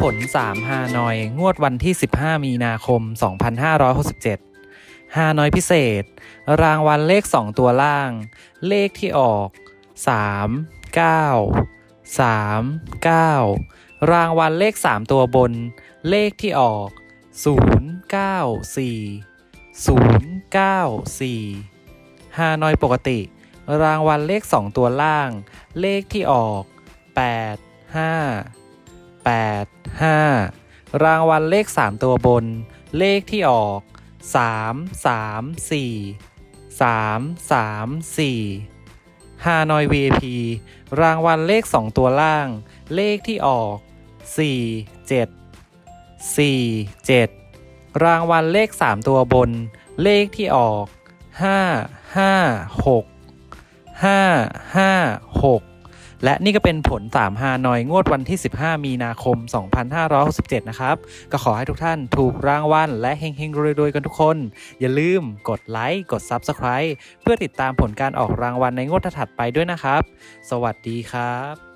ผล 3 ฮานอย งวดวันที่ 15 มีนาคม 2567 ฮานอยพิเศษ รางวัลเลข 2 ตัวล่าง เลขที่ออก 3 9 3 9 รางวัลเลข 3 ตัวบน เลขที่ออก 0 9 4 0 9 4 ฮานอยปกติ รางวัลเลข 2 ตัวล่าง เลขที่ออก 8 5 8 5 รางวัลเลข 3 ตัวบน เลขที่ออก 3 3 4 3 3 4ฮานอย VIP รางวัลเลข 2 ตัวล่าง เลขที่ออก 4 7 4 7 รางวัลเลข 3 ตัวบน เลขที่ออก 5 5 6 5 5 6 และนี่ก็เป็นผล 3 ฮานอยงวดวันที่ 15 มีนาคม 2567 นะครับ ก็ขอให้ทุกท่านถูกรางวัลและเฮงๆรวยๆ กันทุกคน อย่าลืมกดไลค์ กด Subscribe เพื่อติดตามผลการออกรางวัลในงวดถัดไปด้วยนะครับ สวัสดีครับ